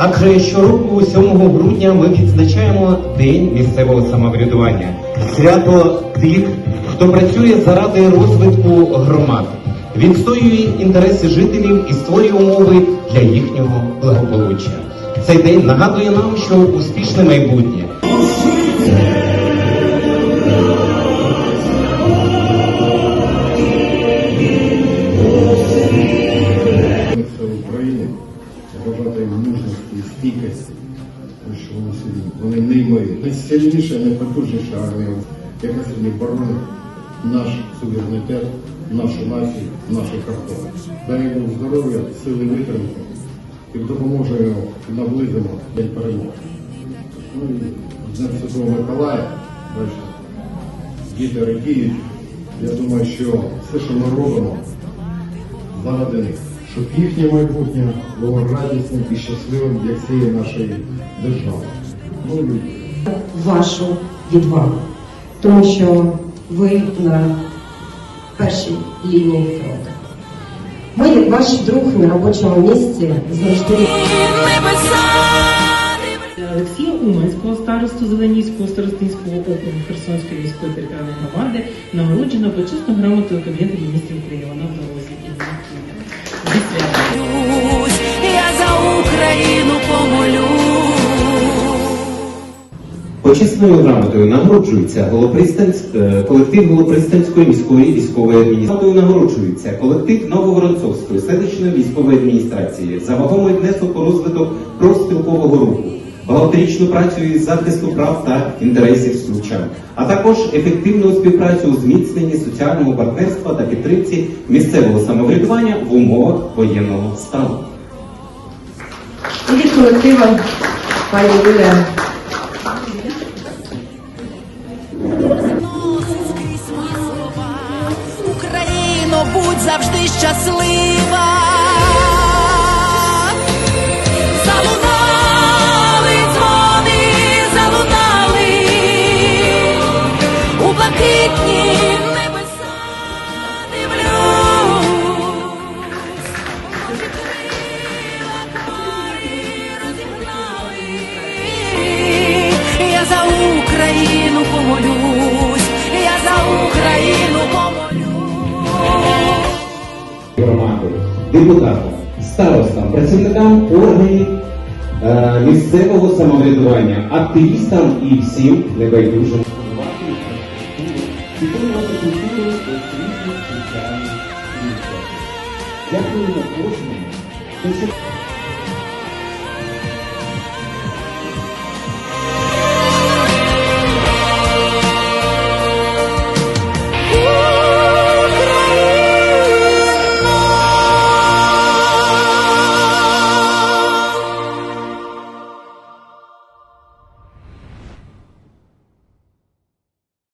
Адже щороку, 7 грудня, ми відзначаємо День місцевого самоврядування, свято тих, хто працює заради розвитку громад, відстоює інтереси жителів і створює умови для їхнього благополуччя. Цей день нагадує нам, що успішне майбутнє бажати їм мужності і стійкості, тому що вони неймовірні. Найсильніша, найпотужніша армія, яка сьогодні боронить наш суверенітет, нашу націю, наші кордони. Дай йому здоров'я, сили витримки і допоможе йому наблизимо день перемоги. Ну і Днем Святого Миколая, бачите, діти радіють. Я думаю, що все, що ми робимо, заради них, щоб їхнє майбутнє було радісним і щасливим для всієї нашої держави. Ну, і вашу відвагу, тому що ви на першій лінії фронту. Ми, як ваш друг на робочому місці, завжди Олексія Уманського, старосту Зеленівського старостинського округу Херсонської міської територіальної громади, нагороджена почесною грамотою Кабінету міністрів України. Україну помолюсь. Почесною грамотою нагороджується Голопристанськ, е, колектив Голопристанської міської військової адміністрації. Нагороджується колектив Нововоронцовської селищної військової адміністрації за вагомий внесок у розвиток профспілкового руху, багаторічну працю із захисту прав та інтересів случан, а також ефективну співпрацю у зміцненні соціального партнерства та підтримці місцевого самоврядування в умовах воєнного стану. І від колектива пані Юлія. Україно, будь завжди щаслива. Депутатам, старостам, працівникам органів е, місцевого самоврядування, активістам і всім небайдужим. Підтримувати культуру кожного.